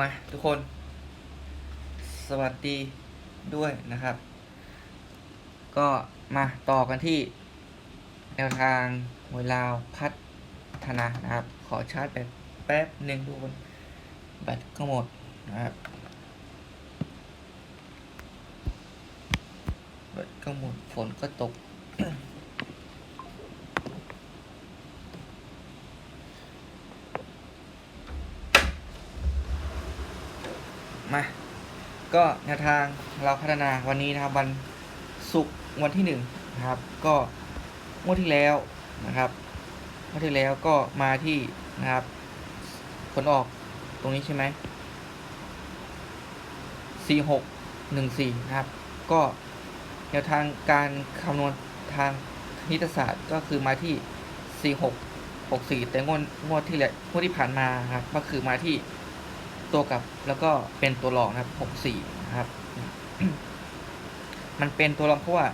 มาทุกคน สวัสดีด้วยนะครับ ก็มาต่อกันที่ แนวทางหวยลาวพัฒนานะครับ ขอชาร์จแบตแป๊บหนึ่งทุกคน แบตก็หมดนะครับแบตก็หมดฝนก็ตก มา ก็แนวทางเราพัฒนาวันนี้นะครับ วันศุกร์วันที่หนึ่งนะครับ ก็งวดที่แล้วนะครับงวดที่แล้วก็มาที่นะครับ ผลออกตรงนี้ใช่ไหมสี่หกหนึ่งสี่นะครับ ก็แนวทางการคำนวณทางคณิตศาสตร์ก็คือมาที่สี่หกหกสี่แต่งวดงวดที่แล้วงวดที่ผ่านมาครับ ก็คือมาที่ ตัวกลับแล้วก็เป็นตัวรองนะครับหกสี่นะครับ มันเป็นตัวรองเพราะว่า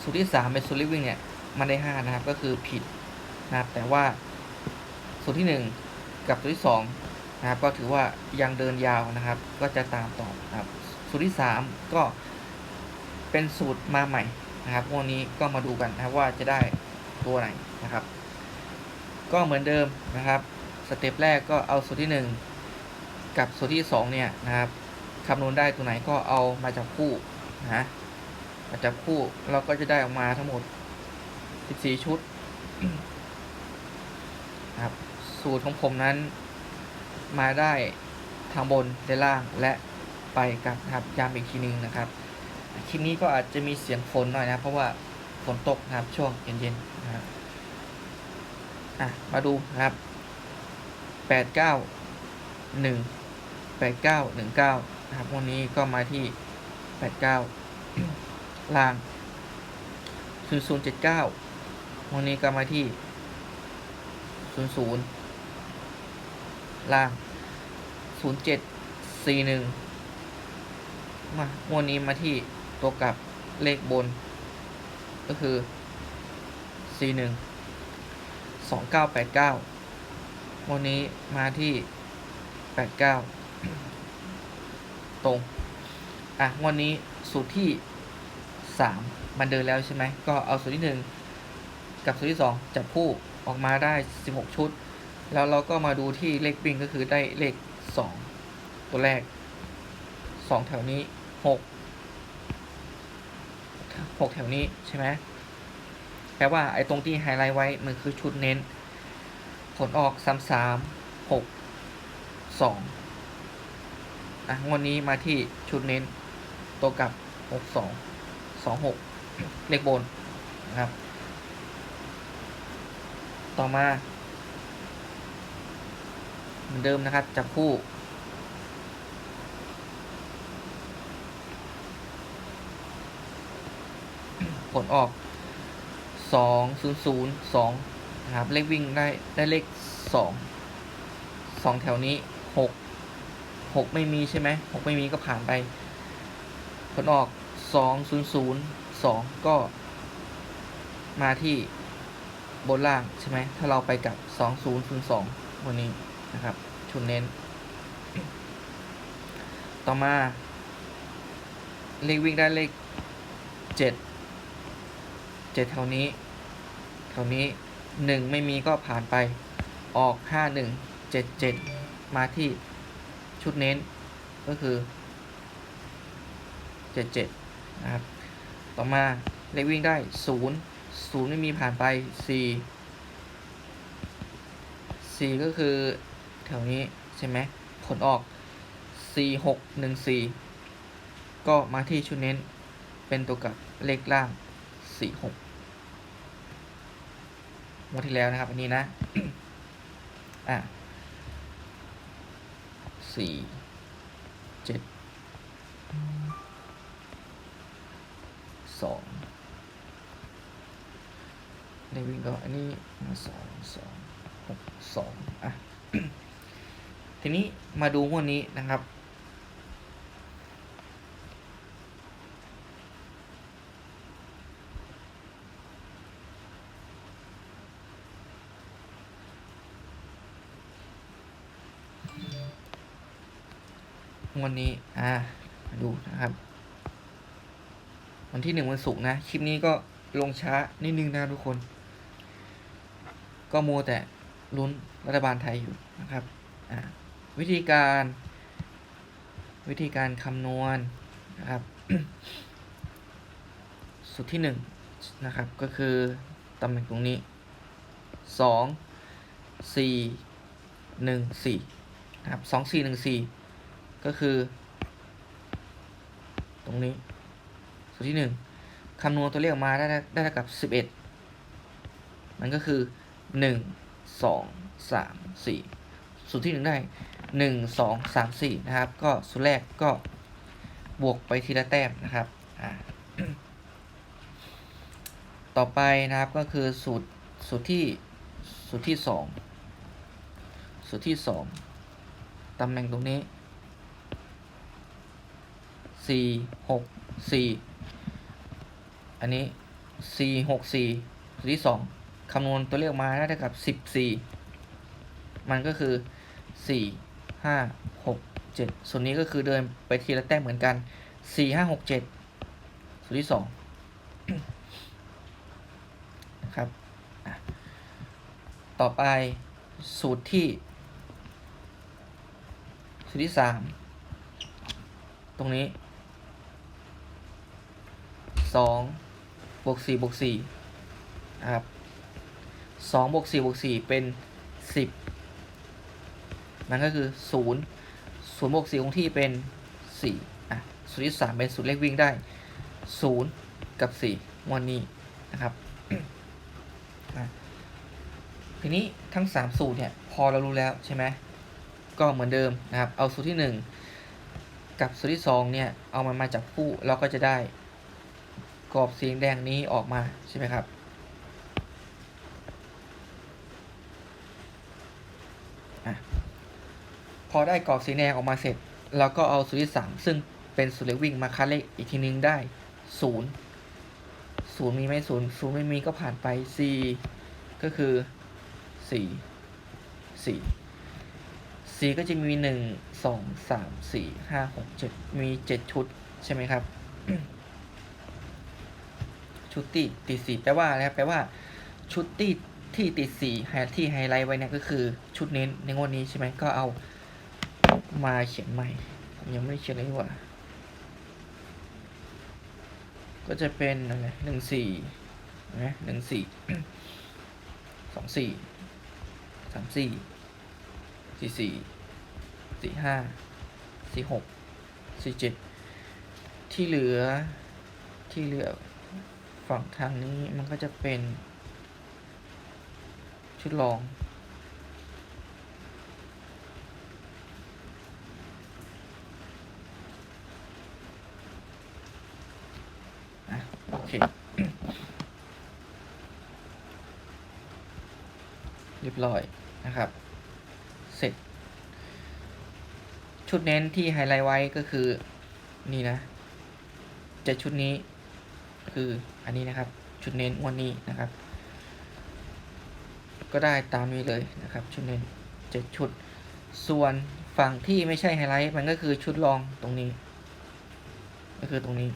สูตรที่สามเป็นสูตรลิฟวิ่งเนี่ยมันได้ห้านะครับ ก็คือผิดนะครับ แต่ว่าสูตรที่หนึ่งกับสูตรที่สองนะครับ ก็ถือว่ายังเดินยาวนะครับ ก็จะตามต่อนะครับ สูตรที่สามก็เป็นสูตรมาใหม่นะครับวันนี้ก็มาดูกันนะครับว่าจะได้ตัวไหนนะครับ ก็เหมือนเดิมนะครับ สเต็ปแรกก็เอาสูตรที่หนึ่ง กับสูตรที่ 2 เนี่ยนะครับคำนวณได้ตัวไหนก็เอามาจับคู่นะมาจับคู่เราก็จะได้ออกมาทั้งหมด 14 ชุดนะครับสูตรของผมนั้น มาได้ทางบนด้านล่างและไปกลับนะครับย้ำอีกทีนึงนะครับคลิปนี้ก็อาจจะมีเสียงฝนหน่อยนะเพราะว่าฝนตกนะครับช่วงเย็นๆนะครับอะมาดูนะครับ8 9 1แปดเก้าหนึ่ง เก้านะครับ วันนี้ก็มาที่แปดเก้าล่างศูนย์ศูนย์เจ็ดเก้าวันนี้ก็มาที่ศูนย์ศูนย์ล่างศูนย์เจ็ดสี่หนึ่งมาวันนี้มาที่ตัวกลับเลขบน ก็คือสี่หนึ่งสองเก้าแปดเก้าวันนี้มาที่แปดเก้า ตรง อะงวันนี้สูตรที่สามมันเดินแล้วใช่ไหม ก็เอาสูตรที่หนึ่งกับสูตรที่สองจับคู่ออกมาได้สิบหกชุด แล้วเราก็มาดูที่เลขวิ่งก็คือได้เลขสองตัวแรกสองแถวนี้หกหกแถวนี้ใช่ไหมแปลว่าไอ้ตรงที่ไฮไลท์ไว้มันคือชุดเน้น ผลออกสามสามหกสอง อะงวดนี้มาที่ชุดเน้นตัวกับหกสองสองหกเลขบนนะครับ ต่อมา เหมือนเดิมนะครับ จับคู่ ผลออกสองศูนย์ศูนย์สองนะครับ เลขวิ่งได้ได้เลขสองสองแถวนี้หก หกไม่มีใช่ไหมหกไม่มีก็ผ่านไป ผลออกสองศูนย์ศูนย์สองก็ มาที่บนล่างใช่ไหม ถ้าเราไปกับสองศูนย์ศูนย์สองวันนี้นะครับ ชุดเน้น ต่อมา เลขวิ่งได้เลขเจ็ดเจ็ดแถวนี้แถวนี้หนึ่งไม่มีก็ผ่านไปออกห้าหนึ่งเจ็ดเจ็ดมาที่ ชุดเน้นก็คือเจ็ดเจ็ดนะครับ ต่อมาเลขวิ่งได้ศูนย์ศูนย์ไม่มีผ่านไปสี่สี่ก็คือแถวนี้ ใช่ไหม ผลออกสี่หกหนึ่งสี่ก็มาที่ชุดเน้น เป็นตัวกับเลขล่างสี่หกงวดที่แล้วนะครับ อันนี้นะ อะ สี่เจ็ดสองในวิ่งก็อันนี้สองสองหกสองอะ ทีนี้มาดูงวดนี้นะครับ วันนี้ อ่ามาดูนะครับ วันที่หนึ่งวันศุกร์นะ คลิปนี้ก็ลงช้านิดนึงนะทุกคน ก็มัวแต่ลุ้นรัฐบาลไทยอยู่นะครับ อ่า วิธีการวิธีการคำนวณนะครับ สูตรที่หนึ่งนะครับก็คือตำแหน่งตรงนี้สองสี่หนึ่งสี่นะครับสองสี่หนึ่งสี่ ก็คือ ตรงนี้ สูตรที่หนึ่งคำนวณตัวเลขออกมาได้ได้เท่ากับสิบเอ็ดมันก็คือหนึ่งสองสามสี่สูตรที่หนึ่งได้หนึ่งสองสามสี่นะครับ ก็สูตรแรกก็บวกไปทีละแต้มนะครับต่อไปนะครับก็คือสูตรสูตรที่สูตรที่สองสูตรที่สองตำแหน่งตรงนี้ สี่หกสี่อันนี้สี่หกสี่สูตรที่สองคำนวณตัวเลขมาได้เท่ากับสิบสี่มันก็คือสี่ห้าหกเจ็ดส่วนนี้ก็คือเดินไปทีละแต้มเหมือนกันสี่ห้าหกเจ็ดสูตรที่สองนะครับต่อไปสูตรที่ สูตรที่สามตรงนี้ สองบวกสี่บวกสี่นะครับสองบวกสี่บวกสี่เป็นสิบมันก็คือศูนย์ศูนย์บวกสี่คงที่เป็นสี่อะสูตรที่สามเป็นสูตรเลขวิ่งได้ศูนย์กับสี่วันนี้นะครับทีนี้ทั้ง 3 สูตรเนี่ยพอเรารู้แล้วใช่ไหมก็เหมือนเดิมนะครับ เอาสูตรที่ 1 กับสูตรที่2เนี่ยเอามันมาจับคู่เราก็จะได้ กรอบสีแดงนี้ออกมาใช่ไหมครับอพอได้กรอบสีแดงออกมาเสร็จเราก็เอาสูตรที่ 3 ซึ่งเป็นสูตรเลขวิ่งมาคัดเลขอีกทีนึงได้0ศูนย์มีไหมศูนย์ศูนย์ไม่มีก็ผ่านไป c ก็คือสี่สี่ c ก็จะมีหนึ่งสองสามสี่ห้าหกเจ็ดมีเจ็ดชุด ใช่ไหมครับ ชุดติดติดสีแปลว่าอะไรครับแปลว่าชุดติดที่ติดสีไฮที่ไฮไลท์ไว้เนี่ยก็คือชุดเน้นในงวดนี้ใช่ไหมก็เอามาเขียนใหม่ ผมยังไม่ได้เขียนเลยว่า ก็จะเป็นอะไรหนึ่งสี่นะหนึ่งสี่สองสี่สามสี่สี่สี่สี่ห้าสี่หกสี่เจ็ดที่เหลือที่เหลือ ฝั่งทางนี้มันก็จะเป็น ชุดรองอะโอเค เรียบร้อยนะครับ เสร็จ ชุดเน้นที่ไฮไลท์ไว้ก็คือ นี่นะเจ็ดชุดนี้ คืออันนี้นะครับ ชุดเน้นวันนี้นะครับ ก็ได้ตามนี้เลยนะครับ ชุดเน้นเจ็ดชุด ส่วนฝั่งที่ไม่ใช่ไฮไลท์มันก็คือชุดรองตรงนี้ ก็คือตรงนี้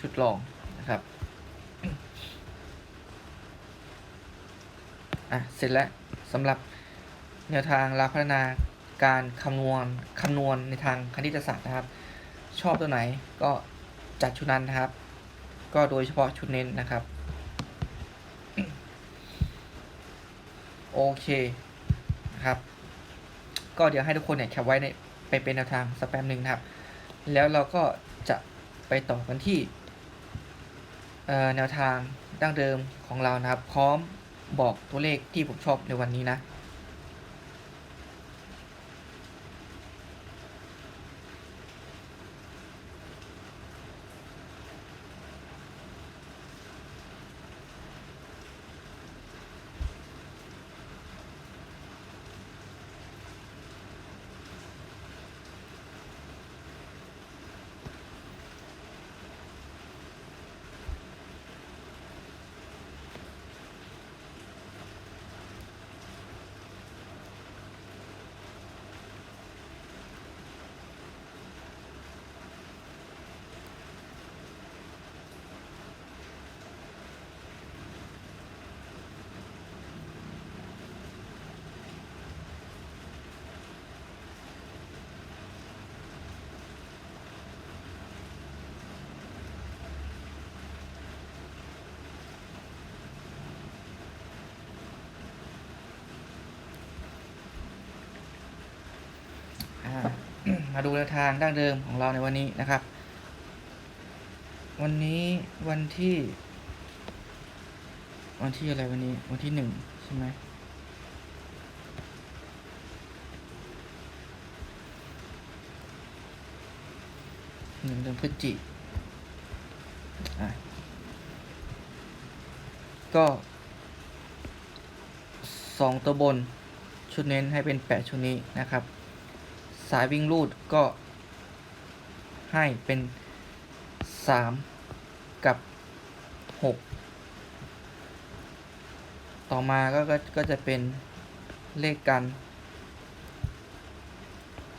ชุดรองนะครับอะเสร็จแล้วสำหรับแนวทางรับพัฒนาการคำนวณคำนวณในทางคณิตศาสตร์นะครับ ชอบตัวไหนก็ จัดชุดนั้นนะครับ ก็โดยเฉพาะชุดเน้นนะครับ โอเคนะครับ ก็เดี๋ยวให้ทุกคนเนี่ยแคปไว้ในไปเป็นแนวทางสแป๊บหนึ่งนะครับ แล้วเราก็จะไปต่อกันที่แนวทางดั้งเดิมของเรานะครับ พร้อมบอกตัวเลขที่ผมชอบในวันนี้นะ มาดูแนวทางดั้งเดิมของเราในวันนี้นะครับ วันนี้วันที่ วันที่อะไรวันนี้ วันที่หนึ่งใช่ไหมหนึ่งเดือนพฤศจิอะก็สองตัวบนชุดเน้นให้เป็นแปดชุดนี้นะครับ สายวิ่งรูดก็ให้เป็นสามกับหกต่อมาก็ก็ก็จะเป็นเลขกัน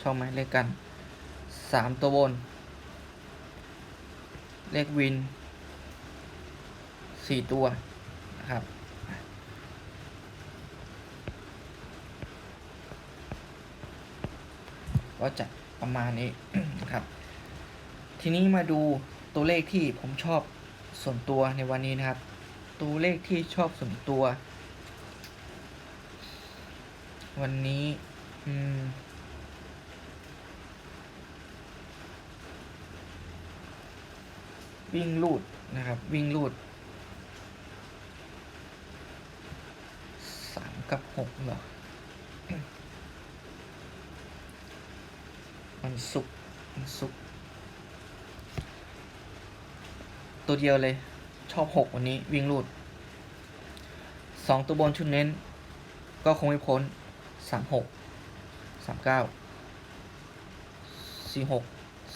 ชอบไหมเลขกันสามตัวบน เลขวินสี่ตัวนะครับ ก็จะประมาณนี้นะครับ ทีนี้มาดูตัวเลขที่ผมชอบส่วนตัวในวันนี้นะครับ ตัวเลขที่ชอบส่วนตัว วันนี้อืมวิ่งลูดนะครับ วิ่งลูดสามกับหกเหรอ วันศุกร์วันศุกร์ตัวเดียวเลย ชอบหกวันนี้วิ่งลูดสองตัวบนชุดเน้น ก็คงไม่พ้นสามหกสามเก้าสี่หก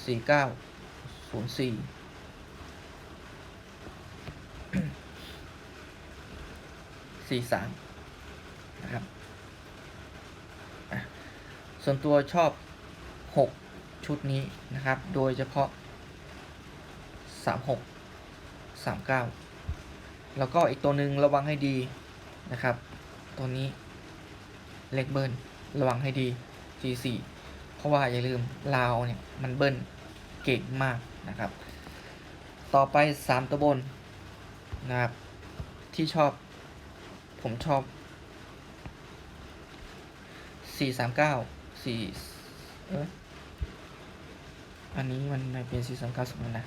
สี่เก้าศูนย์สี่สี่สามนะครับ ส่วนตัวชอบ 6 ชุดนี้นะครับ โดยเฉพาะ 36 39 แล้วก็อีกตัวหนึ่งระวังให้ดีนะครับ ตัวนี้เล็กเบิลระวังให้ดี G4 เพราะว่าอย่าลืมลาวเนี่ยมันเบิลเก่งมากนะครับ ต่อไป 3 ตัวบนนะครับ ที่ชอบผมชอบ 439 4 เอยอันนี้มันเป็นสี่สามเก้าสมนะ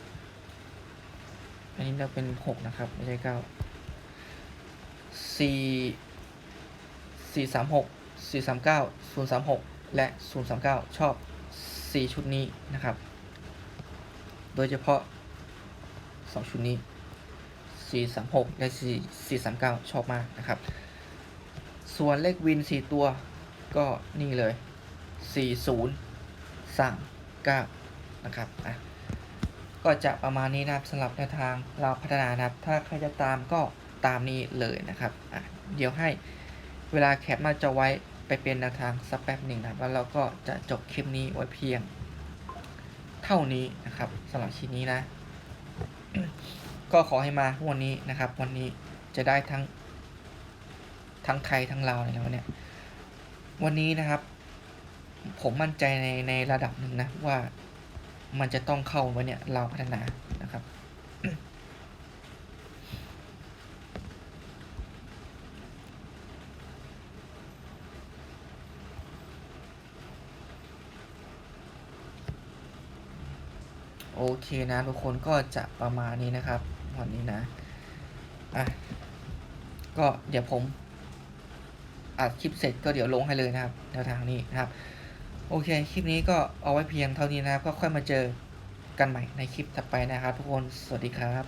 อันนี้เราเป็นหกนะครับ ไม่ใช่เก้าสี่สี่สามหกสี่สามเก้าศูนย์สามหกและศูนย์สามเก้าชอบสี่ชุดนี้นะครับ โดยเฉพาะสองชุดนี้สี่สามหกและสี่สี่สามเก้าชอบมากนะครับ ส่วนเลขวินสี่ตัวก็นี่เลยสี่ศูนย์ สามเก้านะครับอะก็จะประมาณนี้นะครับสำหรับแนวทางเราพัฒนานะครับ ถ้าใครจะตามก็ตามนี้เลยนะครับอะเดี๋ยวให้เวลาแคปหน้าจอไว้ไปเป็นแนวทางสักแป๊บหนึ่งนะครับแล้วเราก็จะจบคลิปนี้ไว้เพียง เท่านี้นะครับสำหรับคลิปนี้นะ ก็ขอให้มาวันนี้นะครับ วันนี้จะได้ทั้งทั้งไทยทั้งลาเลยนะวันเนี้ยวันนี้นะครับ ผมมั่นใจในในระดับหนึ่งนะว่ามันจะต้องเข้าวันเนี่ยเราพัฒนานะครับโอเคนะทุกคนก็จะประมาณนี้นะครับวันนี้นะอะก็เดี๋ยวผมอัดคลิปเสร็จก็เดี๋ยวลงให้เลยนะครับแนวทางนี้นะครับ โอเค คลิปนี้ก็เอาไว้เพียงเท่านี้นะครับ ก็ค่อยมาเจอกันใหม่ในคลิปถัดไปนะครับทุกคน สวัสดีครับ